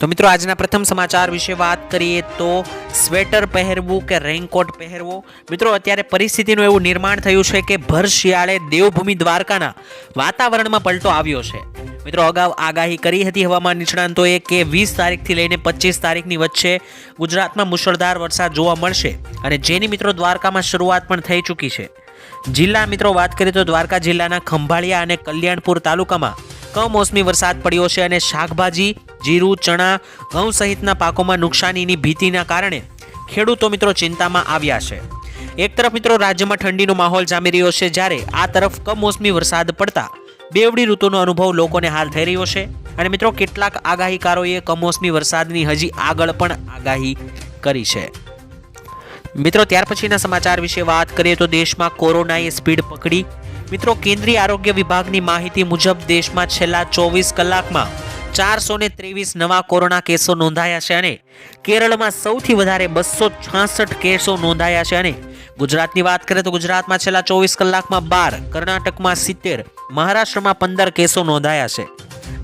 તો મિત્રો, આજના પ્રથમ સમાચાર વિશે વાત કરીએ તો સ્વેટર પહેરવું કે રેઇનકોટ પહેરવો? મિત્રો, અત્યારે પરિસ્થિતિનું એવું નિર્માણ થયું છે કે ભર શિયાળે દેવભૂમિ દ્વારકાના વાતાવરણમાં પલટો આવ્યો છે. મિત્રો, અગાઉ આગાહી કરી હતી હવામાન નિષ્ણાંતોએ કે વીસ તારીખથી લઈને પચીસ તારીખની વચ્ચે ગુજરાતમાં મુશળધાર વરસાદ જોવા મળશે અને જેની મિત્રો દ્વારકામાં શરૂઆત પણ થઈ ચૂકી છે. જિલ્લા મિત્રો, વાત કરીએ તો દ્વારકા જિલ્લાના ખંભાળિયા અને કલ્યાણપુર તાલુકામાં કમોસમી વરસાદ પડ્યો છે અને શાકભાજી જીરું, ચણા, ઘઉં સહિતના પાકોમાં નુકસાનીની ભીતિના કારણે ખેડૂતો મિત્રો ચિંતામાં આવ્યા છે. એક તરફ મિત્રો રાજ્યમાં ઠંડીનો માહોલ જામી રહ્યો છે જ્યારે આ તરફ કમોસમી વરસાદ પડતા બેવડી ઋતુનો અનુભવ લોકોને હાલ થઈ રહ્યો છે અને મિત્રો કેટલાક આગાહીકારોએ કમોસમી વરસાદની હજી આગળ પણ આગાહી કરી છે. મિત્રો ત્યાર પછીના સમાચાર વિશે વાત કરીએ તો દેશમાં કોરોનાએ સ્પીડ પકડી. મિત્રો કેન્દ્રીય આરોગ્ય વિભાગની માહિતી મુજબ દેશમાં છેલ્લા ચોવીસ કલાકમાં ચારસો ને ત્રેવીસ નવા કોરોના કેસો નોંધાયા છે અને કેરળમાં સૌથી વધારે બસો છાસઠ કેસો નોંધાયા છે અને ગુજરાતની વાત કરીએ તો ગુજરાતમાં છેલ્લા ચોવીસ કલાકમાં બાર, કર્ણાટકમાં સિત્તેર, મહારાષ્ટ્રમાં પંદર કેસો નોંધાયા છે.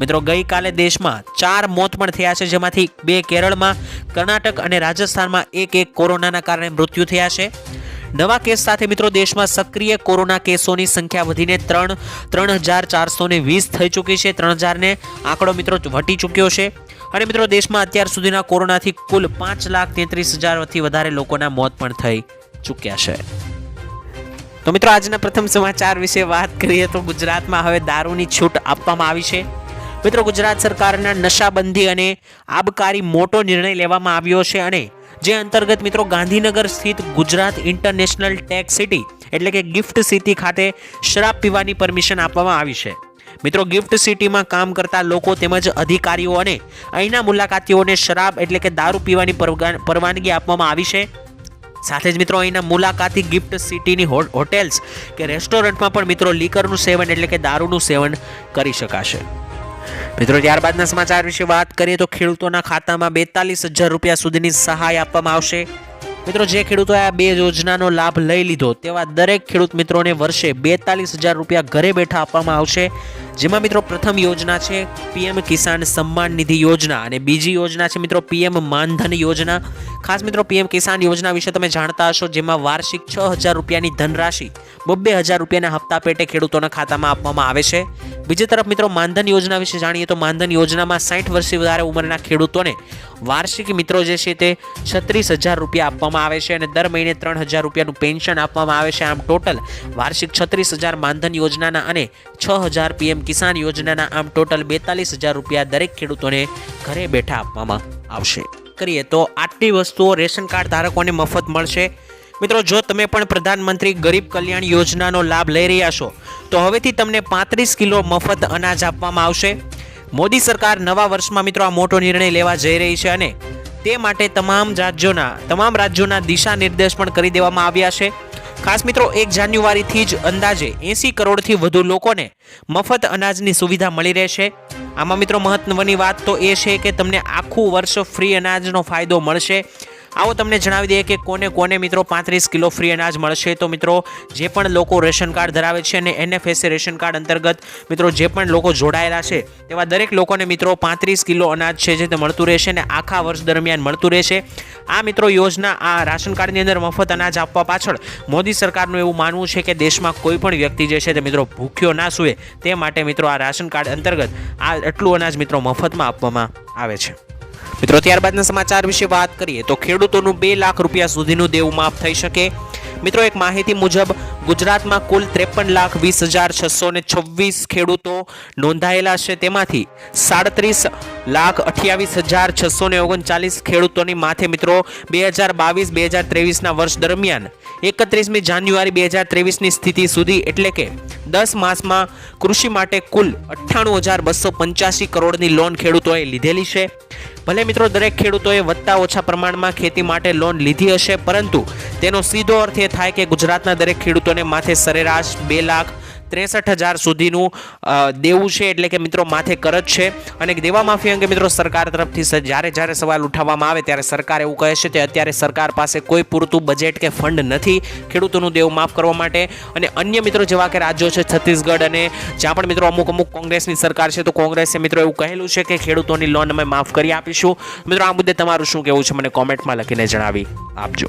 મિત્રો, ગઈકાલે દેશમાં ચાર મોત પણ થયા છે, જેમાંથી બે કેરળમાં, કર્ણાટક અને રાજસ્થાનમાં એક એક કોરોનાના કારણે મૃત્યુ થયા છે. નવા કેસ સાથે મિત્રો દેશમાં સક્રિય કોરોના કેસોની સંખ્યા વધીને ત્રણ ત્રણ હજાર ચારસો ને વીસ થઈ ચૂકી છે. ત્રણ હજારને આંકડો મિત્રો વટી ચૂક્યો છે. અને મિત્રો દેશમાં અત્યાર સુધીના કોરોનાથી કુલ પાંચ લાખ તેત્રીસ હજારથી વધારે લોકોના મોત પણ થઈ ચૂક્યા છે. તો મિત્રો આજના પ્રથમ સમાચાર વિશે વાત કરીએ તો ગુજરાતમાં હવે દારૂની છૂટ આપવામાં આવી છે. મિત્રો ગુજરાત સરકારના નશાબંધી અને આબકારી મોટો નિર્ણય લેવામાં આવ્યો છે અને જે અંતર્ગત મિત્રો ગાંધીનગર સ્થિત ગુજરાત ઇન્ટરનેશનલ ટેક સિટી એટલે કે ગિફ્ટ સિટી ખાતે શરાબ પીવાની પરમિશન આપવામાં આવી છે. મિત્રો ગિફ્ટ સિટીમાં કામ કરતા લોકો તેમજ અધિકારીઓ અને અહીંના મુલાકાતીઓને શરાબ એટલે કે દારૂ પીવાની પરવાનગી આપવામાં આવી છે. સાથે જ મિત્રો અહીંના મુલાકાતી ગિફ્ટ સિટીની હોટેલ્સ કે રેસ્ટોરન્ટમાં પણ મિત્રો લીકરનું સેવન એટલે કે દારૂનું સેવન કરી શકાશે. મિત્રો, ત્યારબાદના સમાચાર વિશે વાત કરીએ તો ખેડૂતોના ખાતામાં બેતાલીસ હજાર રૂપિયા સુધીની સહાય આપવામાં આવશે. મિત્રો, જે ખેડૂતોએ આ બે યોજનાનો લાભ લઈ લીધો તેવા દરેક ખેડૂત મિત્રોને વર્ષે બેતાલીસ હજાર રૂપિયા ઘરે બેઠા આપવામાં આવશે. જેમાં મિત્રો, પ્રથમ યોજના છે પીએમ કિસાન સન્માન નિધિ યોજના અને બીજી યોજના છે મિત્રો, પીએમ માનધન યોજના. ખાસ મિત્રો પીએમ કિસાન યોજના વિશે તમે જાણતા હશો, જેમાં વાર્ષિક છ હજાર રૂપિયાની ધનરાશિ બબ્બે હજાર રૂપિયાના હપ્તા પેટે ખેડૂતોના ખાતામાં આપવામાં આવે છે. બીજી તરફ મિત્રો માનધન યોજના વિશે જાણીએ તો માનધન યોજનામાં સાઠ વર્ષથી વધારે ઉંમરના ખેડૂતોને વાર્ષિક મિત્રો જે છે તે છત્રીસ હજાર રૂપિયા આપવામાં આવે છે અને દર મહિને ત્રણ હજાર રૂપિયાનું પેન્શન આપવામાં આવે છે. આમ ટોટલ વાર્ષિક છત્રીસ હજાર માનધન યોજનાના અને છ હજાર પીએમ કિસાન યોજનાના આમ ટોટલ બેતાલીસ હજાર રૂપિયા દરેક ખેડૂતોને ઘરે બેઠા આપવામાં આવશે. કરીએ તો આટલી વસ્તુઓ રેશન કાર્ડ ધારકોને મફત મળશે. મિત્રો, જો તમે પણ પ્રધાનમંત્રી ગરીબ કલ્યાણ યોજનાનો લાભ લઈ રહ્યા છો, તો હવેથી તમને પાંત્રીસ કિલો મફત અનાજ આપવામાં આવશે. મોદી સરકાર નવા વર્ષમાં મિત્રો આ મોટો નિર્ણય લેવા જઈ રહી છે અને તે માટે તમામ રાજ્યોના તમામ રાજ્યોના દિશા નિર્દેશ પણ કરી દેવામાં આવ્યા છે. ખાસ મિત્રો, એક જાન્યુઆરીથી જ અંદાજે એંસી કરોડથી વધુ લોકોને મફત અનાજની સુવિધા મળી રહેશે. આમાં મિત્રો મહત્વની વાત તો એ છે કે તમને આખું વર્ષ ફ્રી અનાજનો ફાયદો મળશે. આવો તમને જણાવી દઈએ કે કોને કોને મિત્રો પાંત્રીસ કિલો ફ્રી અનાજ મળશે. તો મિત્રો, જે પણ લોકો રેશન કાર્ડ ધરાવે છે અને એનએફએસએ રેશન કાર્ડ અંતર્ગત મિત્રો જે પણ લોકો જોડાયેલા છે, તેવા દરેક લોકોને મિત્રો પાંત્રીસ કિલો અનાજ છે જે તે મળતું રહેશે અને આખા વર્ષ દરમિયાન મળતું રહેશે. આ મિત્રો યોજના આ રાશન કાર્ડની અંદર મફત અનાજ આપવા પાછળ મોદી સરકારનું એવું માનવું છે કે દેશમાં કોઈ પણ વ્યક્તિ જે છે તે મિત્રો ભૂખ્યો ના સૂએ તે માટે મિત્રો આ રાશન કાર્ડ અંતર્ગત આ એટલું અનાજ મિત્રો મફતમાં આપવામાં આવે છે. મિત્રો, ત્યારબાદના સમાચાર વિશે વાત કરીએ તો ખેડૂતોનું બે લાખ રૂપિયા સુધીનું દેવું માફ થઈ શકે. મિત્રો, એક માહિતી મુજબ, ગુજરાતમાં કુલ ત્રેપન લાખ વીસ હજાર છસો ને છવ્વીસ ખેડૂતો નોંધાયેલા છે. તેમાંથી સાડત્રીસ લાખ અઠ્યાવીસ હજાર છસો ને ઓગણચાલીસ ખેડૂતોની માથે મિત્રો, બે હજાર બાવીસ, બે હજાર ત્રેવીસના વર્ષ દરમિયાન એકત્રીસમી જાન્યુઆરી બે હજાર ત્રેવીસની સ્થિતિ સુધી, એટલે કે દસ માસમાં કૃષિ માટે કુલ અઠ્ઠાણું હજાર બસો પંચ્યાસી કરોડની લોન ખેડૂતોએ લીધેલી છે. ભલે મિત્રો, દરેક ખેડૂતોએ વધતા ઓછા પ્રમાણમાં ખેતી માટે લોન લીધી હશે, પરંતુ તેનો સીધો અર્થ એ થાય કે ગુજરાતના દરેક ખેડૂતોને માથે સરેરાશ બે લાખ ત્રેસઠ હજાર સુધીનું દેવું છે એટલે કે મિત્રો માથે કરજ છે. અને દેવા માફી અંગે મિત્રો સરકાર તરફથી જ્યારે જ્યારે સવાલ ઉઠાવવામાં આવે ત્યારે સરકાર એવું કહે છે કે અત્યારે સરકાર પાસે કોઈ પૂરતું બજેટ કે ફંડ નથી ખેડૂતોનું દેવું માફ કરવા માટે. અને અન્ય મિત્રો જેવા કે રાજ્યો છે છત્તીસગઢ અને જ્યાં પણ મિત્રો અમુક અમુક કોંગ્રેસની સરકાર છે તો કોંગ્રેસે મિત્રો એવું કહેલું છે કે ખેડૂતોની લોન અમે માફ કરી આપીશું. મિત્રો આ મુદ્દે તમારું શું કહેવું છે મને કોમેન્ટમાં લખીને જણાવી આપજો.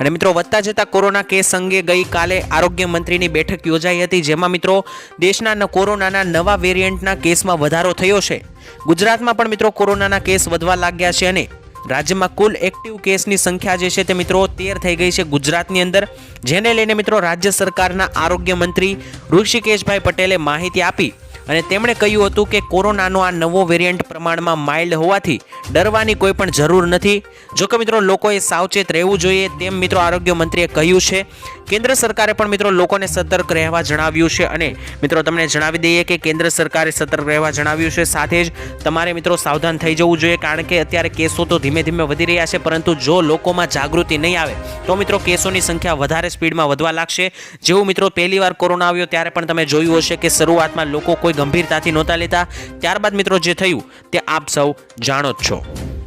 અને મિત્રો, વધતા જતા કોરોના કેસ અંગે ગઈકાલે આરોગ્ય મંત્રીની બેઠક યોજાઈ હતી, જેમાં મિત્રો, દેશના કોરોનાના નવા વેરિયન્ટના કેસમાં વધારો થયો છે. ગુજરાતમાં પણ મિત્રો, કોરોનાના કેસ વધવા લાગ્યા છે અને રાજ્યમાં કુલ એક્ટિવ કેસની સંખ્યા જે છે તે મિત્રો, તેર થઈ ગઈ છે ગુજરાતની અંદર. જેને લઈને મિત્રો, રાજ્ય સરકારના આરોગ્ય મંત્રી ઋષિકેશભાઈ પટેલે માહિતી આપી અને તેમણે કહ્યું હતું કે કોરોનાનો આ નવો વેરિયન્ટ પ્રમાણમાં માઇલ્ડ હોવાથી ડરવાની કોઈ પણ જરૂર નથી. જો કે મિત્રો, લોકોએ સાવચેત રહેવું જોઈએ તેમ મિત્રો આરોગ્ય મંત્રીએ કહ્યું છે. કેન્દ્ર સરકારે પણ મિત્રો લોકોને સતર્ક રહેવા જણાવ્યું છે અને મિત્રો તમને જણાવી દઈએ કે કેન્દ્ર સરકારે સતર્ક રહેવા જણાવ્યું છે. સાથે જ તમારે મિત્રો સાવધાન થઈ જવું જોઈએ કારણ કે અત્યારે કેસો તો ધીમે ધીમે વધી રહ્યા છે, પરંતુ જો લોકોમાં જાગૃતિ નહીં આવે, તો મિત્રો કેસોની સંખ્યા વધારે સ્પીડમાં વધવા લાગશે. જેવું મિત્રો પહેલી વાર કોરોના આવ્યો ત્યારે પણ તમે જોયું હશે કે શરૂઆતમાં લોકો કોઈ ગંભીરતાથી નહોતા લેતા. ત્યારબાદ મિત્રો જે થયું, તે આપ સૌ જાણો જ છો.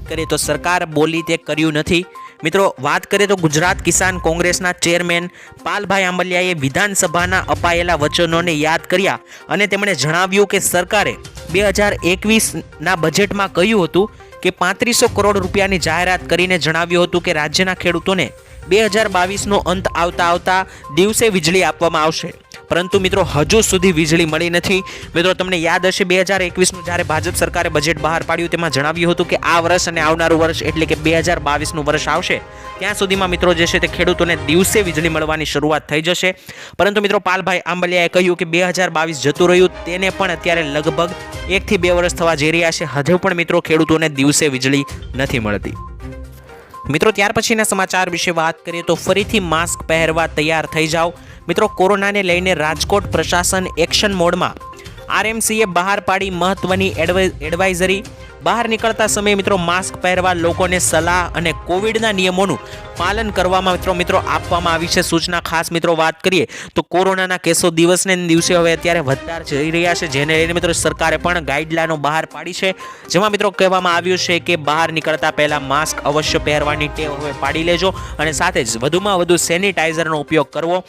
કરીએ તો સરકાર બોલી તે કર્યું નથી. મિત્રો, વાત કરીએ તો ગુજરાત કિસાન કોંગ્રેસના ચેરમેન પાલભાઈ આંબલિયાએ વિધાનસભાના અપાયેલા વચનોને યાદ કર્યા અને તેમણે જણાવ્યું કે સરકારે બે હજાર એકવીસના બજેટમાં કહ્યું હતું કે પાંત્રીસો કરોડ રૂપિયાની જાહેરાત કરીને જણાવ્યું હતું કે રાજ્યના ખેડૂતોને બે હજાર બાવીસનો અંત આવતા આવતા દિવસે વીજળી આપવામાં આવશે. પરંતુ મિત્રો, હજુ સુધી વીજળી મળી નથી. મિત્રો, તમને યાદ હશે, બે હજાર એકવીસનું જ્યારે ભાજપ સરકારે બજેટ બહાર પાડ્યું, તેમાં જણાવ્યું હતું કે આ વર્ષ અને આવનારું વર્ષ એટલે કે બે હજાર બાવીસનું વર્ષ આવશે. ત્યાં સુધીમાં મિત્રો, જે છે તે ખેડૂતોને દિવસે વીજળી મળવાની શરૂઆત થઈ જશે. પરંતુ મિત્રો, પાલભાઈ આંબલિયાએ કહ્યું કે બે હજાર બાવીસ જતું રહ્યું, તેને પણ અત્યારે લગભગ એકથી બે વર્ષ થવા જઈ રહ્યા છે. હજુ પણ મિત્રો, ખેડૂતોને દિવસે વીજળી નથી મળતી. મિત્રો, ત્યાર પછીના સમાચાર વિશે વાત કરીએ તો ફરીથી માસ્ક પહેરવા તૈયાર થઈ જાઓ. મિત્રો, કોરોનાને લઈને રાજકોટ પ્રશાસન એક્શન મોડમાં. આરએમસીએ બહાર પાડી મહત્વની એડવાઇ- એડવાઇઝરી. બહાર નીકળતા સમયે મિત્રો માસ્ક પહેરવા, લોકોને સલાહ અને કોવિડના નિયમોનું પાલન કરવામાં મિત્રો મિત્રો આપવામાં આવી છે. સૂચના ખાસ મિત્રો વાત કરીએ તો કોરોનાના કેસો દિવસને દિવસે હવે અત્યારે વધતા જઈ રહ્યા છે, જેને લઈને મિત્રો સરકારે પણ ગાઈડલાઈનો બહાર પાડી છે. જેમાં મિત્રો કહેવામાં આવ્યું છે કે બહાર નીકળતા પહેલાં માસ્ક અવશ્ય પહેરવાની ટેવ હવે પાડી લેજો અને સાથે જ વધુમાં વધુ સેનિટાઈઝરનો ઉપયોગ કરવો.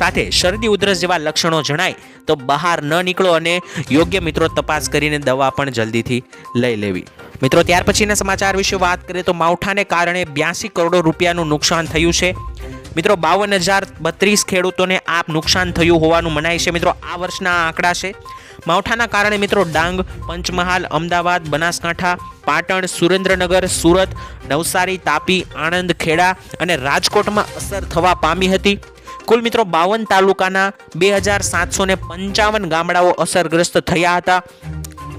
સાથે શરદી, ઉધરસ જેવા લક્ષણો જણાય તો બહાર ન નીકળો અને યોગ્ય મિત્રો તપાસ કરીને દવા પણ જલ્દીથી લઈ લેવી. મિત્રો, ત્યાર પછીના સમાચાર વિશે વાત કરીએ તો માવઠાને કારણે બ્યાસી કરોડ રૂપિયાનું નુકસાન થયું છે. મિત્રો, બાવન હજાર બત્રીસ ખેડૂતોને આ નુકસાન થયું હોવાનું મનાય છે. મિત્રો, આ વર્ષના આંકડા છે. માવઠાના કારણે મિત્રો, ડાંગ, પંચમહાલ, અમદાવાદ, બનાસકાંઠા, પાટણ, સુરેન્દ્રનગર, સુરત, નવસારી, તાપી, આણંદ, ખેડા અને રાજકોટમાં અસર થવા પામી હતી. કુલ મિત્રો, બાવન તાલુકાના બે હજાર સાતસો પંચાવન ગામડાઓ અસરગ્રસ્ત થયા હતા.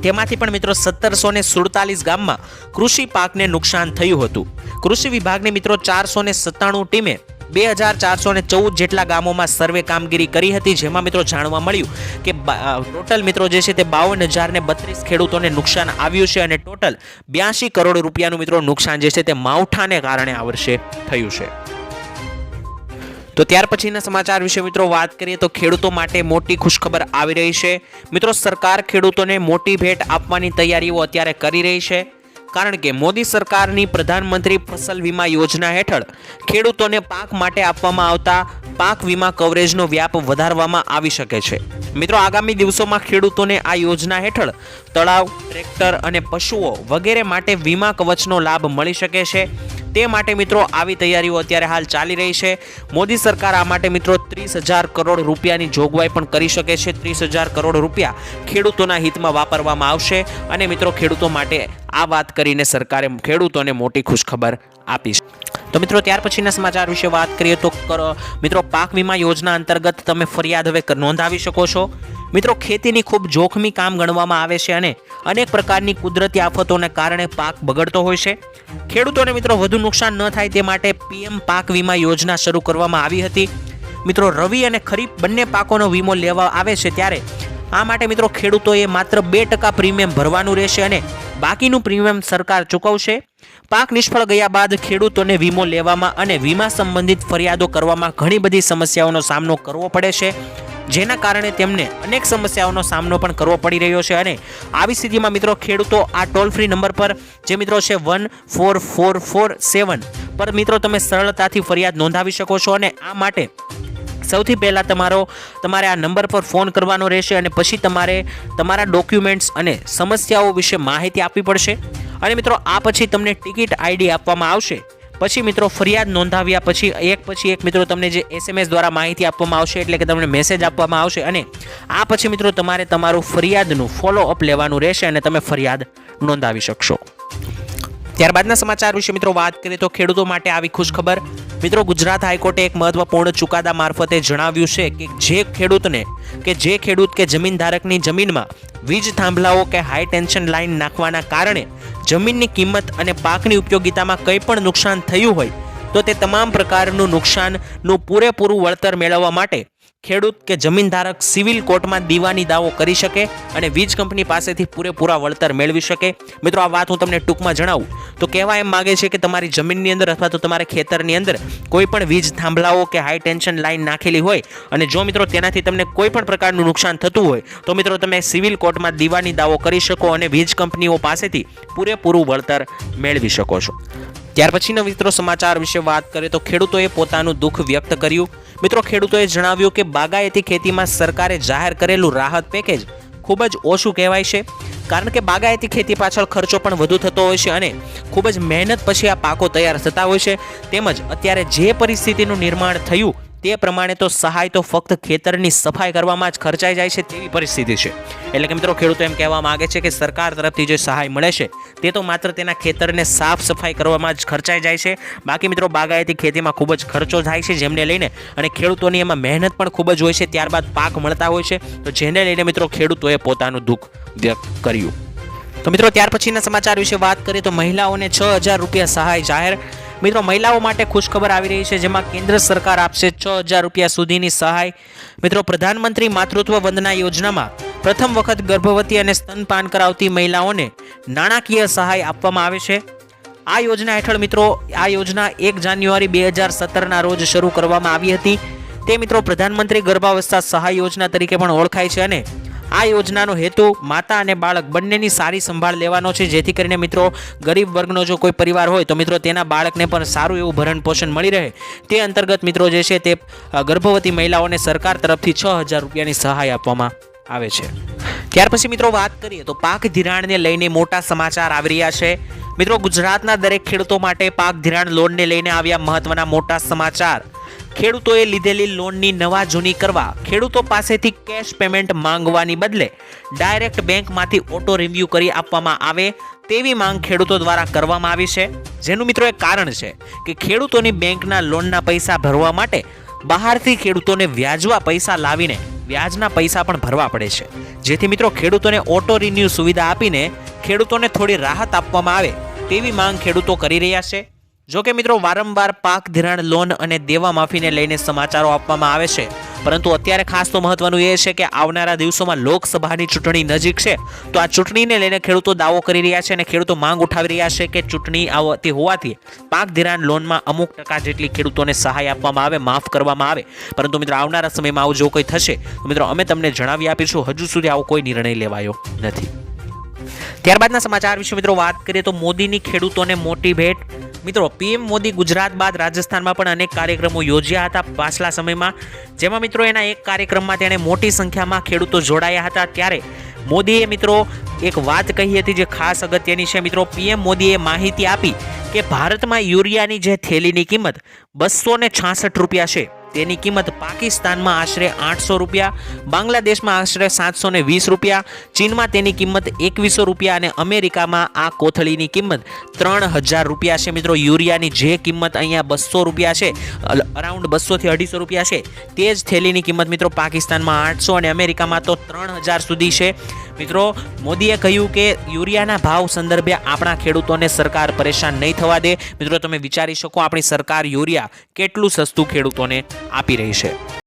તેમાંથી પણ મિત્રો સત્તરસો ને સુડતાલીસ ગામમાં કૃષિ પાકને નુકસાન થયું હતું. કૃષિ વિભાગની મિત્રો ચારસો ને સત્તાણું ટીમે બે હજાર ચારસો ને ચૌદ જેટલા ગામોમાં સર્વે કામગીરી કરી હતી, જેમાં મિત્રો જાણવા મળ્યું કે ટોટલ મિત્રો જે છે તે બાવન હજાર ને બત્રીસ ખેડૂતોને નુકસાન આવ્યું છે અને ટોટલ બ્યાસી કરોડ રૂપિયાનું મિત્રો નુકસાન જે છે તે માવઠાને કારણે આ વર્ષે થયું છે. તો ત્યાર પછીના સમાચાર વિશે મિત્રો વાત કરીએ તો ખેડૂતો માટે મોટી ખુશખબર આવી રહી છે. મિત્રો, સરકાર ખેડૂતોને મોટી ભેટ આપવાની તૈયારીઓ અત્યારે કરી રહી છે. કારણ કે મોદી સરકારની પ્રધાનમંત્રી ફસલ વીમા યોજના હેઠળ ખેડૂતોને પાક માટે આપવામાં આવતા પાક વીમા કવરેજનો વ્યાપ વધારવામાં આવી શકે છે. મિત્રો, આગામી દિવસોમાં ખેડૂતોને આ યોજના હેઠળ તળાવ, ટ્રેક્ટર અને પશુઓ વગેરે માટે વીમા કવચનો લાભ મળી શકે છે. તે માટે મિત્રો આવી તૈયારીઓ અત્યારે હાલ ચાલી રહી છે. મોદી સરકાર આ માટે મિત્રો ત્રીસ હજાર કરોડ રૂપિયાની જોગવાઈ પણ કરી શકે છે. ત્રીસ હજાર કરોડ રૂપિયા ખેડૂતોના હિતમાં વાપરવામાં આવશે અને મિત્રો ખેડૂતો માટે આ વાત કરીને સરકારે ખેડૂતોને મોટી ખુશખબર આપી છે. તો મિત્રો, ત્યાર પછીના સમાચાર વિશે વાત કરીએ તો મિત્રો, પાક વીમા યોજના અંતર્ગત તમે ફરિયાદ હવે નોંધાવી શકો છો. મિત્રો, ખેતીની ખૂબ જોખમી કામ ગણવામાં આવે છે અને અનેક પ્રકારની કુદરતી આફતોને કારણે પાક બગડતો હોય છે. ખેડૂતોને મિત્રો, વધુ નુકસાન ન થાય તે માટે પીએમ પાક વીમા યોજના શરૂ કરવામાં આવી હતી. મિત્રો, રવિ અને ખરીફ બંને પાકોનો વીમો લેવા આવે છે ત્યારે આ માટે મિત્રો, ખેડૂતોએ માત્ર બે ટકા પ્રીમિયમ ભરવાનું રહેશે અને બાકીનું પ્રીમિયમ સરકાર ચૂકવશે. પાક નિષ્ફળ ગયા બાદ ખેડૂતોને વીમો લેવામાં અને વીમા સંબંધિત ફરિયાદો કરવામાં ઘણી બધી સમસ્યાઓનો સામનો કરવો પડે છે. જેના કારણે તેમને અનેક સમસ્યાઓનો સામનો પણ કરવો પડી રહ્યો છે અને આવી સ્થિતિમાં મિત્રો ખેડૂતો આ ટોલ ફ્રી નંબર પર, જે મિત્રો છે one four four four seven પર મિત્રો તમે સરળતાથી ફરિયાદ નોંધાવી શકો છો અને આ માટે સૌથી પહેલાં તમારો, તમારે આ નંબર પર ફોન કરવાનો રહેશે અને પછી તમારે તમારા ડોક્યુમેન્ટ્સ અને સમસ્યાઓ વિશે માહિતી આપવી પડશે. અને મિત્રો, આ પછી તમને ટિકિટ આઈડી આપવામાં આવશે. પછી મિત્રો, ફરિયાદ નોંધાવ્યા પછી, એક પછી એક મિત્રો તમને જે એસએમએસ દ્વારા માહિતી આપવામાં આવશે, એટલે કે તમને મેસેજ આપવામાં આવશે અને આ પછી મિત્રો, તમારે તમારું ફરિયાદનું ફોલો અપ લેવાનું રહેશે અને તમે ફરિયાદ નોંધાવી શકશો. ત્યારબાદના સમાચાર વિશે મિત્રો વાત કરીએ તો ખેડૂતો માટે આવી ખુશ ખબર મિત્રો, ગુજરાત હાઈકોર્ટે એક મહત્વપૂર્ણ ચુકાદા મારફતે જણાવ્યું છે કે જે ખેડૂતને, કે જે ખેડૂત કે જમીન ધારકની જમીનમાં વીજ થાંભલાઓ કે હાઈ ટેન્શન લાઇન નાખવાના કારણે જમીનની કિંમત અને પાકની ઉપયોગિતામાં કંઈ પણ નુકસાન થયું હોય, તો તે તમામ પ્રકારનું નુકસાનનું પૂરેપૂરું વળતર મેળવવા માટે ખેડૂત કે જમીન ધારક સિવિલ કોર્ટમાં દીવાની દાવો કરી શકે અને વીજ કંપની પાસેથી પૂરેપૂરા વળતર મેળવી શકે. મિત્રો, આ વાત હું તમને ટૂંકમાં જણાવું. તો કહેવા એમ માગે છે કે તમારી જમીનની અંદર અથવા તો તમારા ખેતરની અંદર કોઈ પણ વીજ થાંભલાઓ કે હાઈ ટેન્શન લાઇન નાખેલી હોય અને જો મિત્રો તેનાથી તમને કોઈ પણ પ્રકારનું નુકસાન થતું હોય, તો મિત્રો તમે સિવિલ કોર્ટમાં દીવાની દાવો કરી શકો અને વીજ કંપનીઓ પાસેથી પૂરેપૂરું વળતર મેળવી શકો છો. ત્યાર પછીના મિત્રો સમાચાર વિશે વાત કરીએ તો ખેડૂતોએ પોતાનું દુઃખ વ્યક્ત કર્યું. મિત્રો, ખેડૂતોએ જણાવ્યું કે બાગાયતી ખેતીમાં સરકારે જાહેર કરેલું રાહત પેકેજ ખૂબ જ ઓછું કહેવાય છે. કારણ કે બાગાયતી ખેતી પાછળ ખર્ચો પણ વધુ થતો હોય છે અને ખૂબ જ મહેનત પછી આ પાકો તૈયાર થતા હોય છે. તેમજ અત્યારે જે પરિસ્થિતિનું નિર્માણ થયું તે પ્રમાણે તો સહાય તો ફક્ત ખેતરની સફાઈ કરવામાં જ ખર્ચાઈ જાય છે તેવી પરિસ્થિતિ છે. એટલે કે મિત્રો, ખેડૂતો એમ કહેવા માંગે છે કે સરકાર તરફથી જે સહાય મળે છે, તે તો માત્ર તેના ખેતરને સાફ સફાઈ કરવામાં જ ખર્ચાઈ જાય છે. બાકી મિત્રો, બાગાયતી ખેતીમાં ખૂબ જ ખર્ચો થાય છે જેમને લઈને અને ખેડૂતોની એમાં મહેનત પણ ખૂબ જ હોય છે. ત્યારબાદ પાક મળતા હોય છે. તો જેને લઈને મિત્રો, ખેડૂતોએ પોતાનું દુઃખ વ્યક્ત કર્યું. તો મિત્રો, ત્યાર પછીના સમાચાર વિશે વાત કરીએ તો મહિલાઓને છ હજાર રૂપિયા સહાય જાહેર મિત્રો, મહિલાઓ માટે ખુશખબર આવી રહી છે, જેમાં કેન્દ્ર સરકાર આપશે છ હજાર રૂપિયા સુધીની સહાય. મિત્રો, પ્રધાનમંત્રી માતૃત્વ વંદના યોજનામાં પ્રથમ વખત ગર્ભવતી અને સ્તનપાન કરાવતી મહિલાઓને નાણાકીય સહાય આપવામાં આવે છે. આ યોજના હેઠળ, મિત્રો, આ યોજના એક જાન્યુઆરી બે હજાર સત્તરના રોજ શરૂ કરવામાં આવી હતી. તે, મિત્રો, પ્રધાનમંત્રી ગર્ભાવસ્થા સહાય યોજના તરીકે પણ ઓળખાય છે અને આ યોજનાનો હેતુ માતા અને બાળક બંનેની સારી સંભાળ લેવાનો છે. જેથી કરીને મિત્રો, ગરીબ વર્ગનો જો કોઈ પરિવાર હોય તો મિત્રો તેના બાળકને પણ સારું એવું ભરણ પોષણ મળી રહે. તે અંતર્ગત મિત્રો જે છે તે ગર્ભવતી મહિલાઓને સરકાર તરફથી છ હજાર રૂપિયાની સહાય આપવામાં આવે છે. ત્યાર પછી મિત્રો વાત કરીએ તો પાક ધિરાણને લઈને મોટા સમાચાર આવી રહ્યા છે. મિત્રો ગુજરાતના દરેક ખેડૂતો માટે પાક ધિરાણ લોનને લઈને આવ્યા મહત્વના મોટા સમાચાર. ખેડૂતોએ લીધેલી લોનની નવા જૂની કરવા ખેડૂતો પાસેથી કેશ પેમેન્ટ માંગવાની બદલે ડાયરેક્ટ બેંકમાંથી ઓટો રિવ્યૂ કરી આપવામાં આવે તેવી માંગ ખેડૂતો દ્વારા કરવામાં આવી છે. જેનું મિત્રો એક કારણ છે કે ખેડૂતોની બેંકના લોનના પૈસા ભરવા માટે બહારથી ખેડૂતોને વ્યાજવા પૈસા લાવીને વ્યાજના પૈસા પણ ભરવા પડે છે. જેથી મિત્રો ખેડૂતોને ઓટો રિન્યુ સુવિધા આપીને ખેડૂતોને થોડી રાહત આપવામાં આવે તેવી માંગ ખેડૂતો કરી રહ્યા છે. જો કે મિત્રો, વારંવાર પાક ધિરાણ લોન અને દેવા માફીને લઈને સમાચારો આપવામાં આવે છે. પરંતુ અત્યારે ખાસ તો મહત્વનું એ છે કે આવનારા દિવસોમાં લોકસભાની ચૂંટણી નજીક છે. તો આ ચૂંટણીને લઈને ખેડૂતો દાવો કરી રહ્યા છે અને ખેડૂતો માંગ ઉઠાવી રહ્યા છે કે ચૂંટણી આવતી હોવાથી પાક ધિરાણ લોનમાં અમુક ટકા જેટલી ખેડૂતોને સહાય આપવામાં આવે, માફ કરવામાં આવે. પરંતુ મિત્રો, આવનારા સમયમાં આવું જો કોઈ થશે, તો મિત્રો, અમે તમને જણાવી આપીશું, હજુ સુધી આવો કોઈ નિર્ણય લેવાયો નથી. ત્યારબાદના સમાચાર વિશે મિત્રો વાત કરીએ તો મોદીની ખેડૂતોને મોટી ભેટ મિત્રો, પીએમ મોદી ગુજરાત બાદ રાજસ્થાનમાં પણ અનેક કાર્યક્રમો યોજ્યા હતા પાછલા સમયમાં. જેમાં મિત્રો, એના એક કાર્યક્રમમાં તેણે મોટી સંખ્યામાં ખેડૂતો જોડાયા હતા. ત્યારે મોદીએ મિત્રો, એક વાત કહી હતી જે ખાસ અગત્યની છે. મિત્રો, પીએમ મોદીએ માહિતી આપી કે ભારતમાં યુરિયાની જે થેલીની કિંમત બસો છાસઠ રૂપિયા છે. તેની કિંમત પાકિસ્તાનમાં આશરે આઠસો રૂપિયા, બાંગ્લાદેશમાં આશરે સાતસો ને વીસ રૂપિયા, ચીનમાં તેની કિંમત એકવીસો રૂપિયા અને અમેરિકામાં આ કોથળીની કિંમત ત્રણ હજાર રૂપિયા છે. મિત્રો, યુરિયાની જે કિંમત અહીંયા બસો રૂપિયા છે અરાઉન્ડ બસોથી અઢીસો રૂપિયા છે. તે જ થેલીની કિંમત મિત્રો પાકિસ્તાનમાં આઠસો અને અમેરિકામાં તો ત્રણ હજાર સુધી છે. મિત્રો, મોદીએ કહ્યું કે યુરિયાના ભાવ સંદર્ભે આપણા ખેડૂતોને સરકાર પરેશાન નહીં થવા દે. મિત્રો, તમે વિચારી શકો આપણી સરકાર યુરિયા કેટલું સસ્તું ખેડૂતોને આપી રહી છે.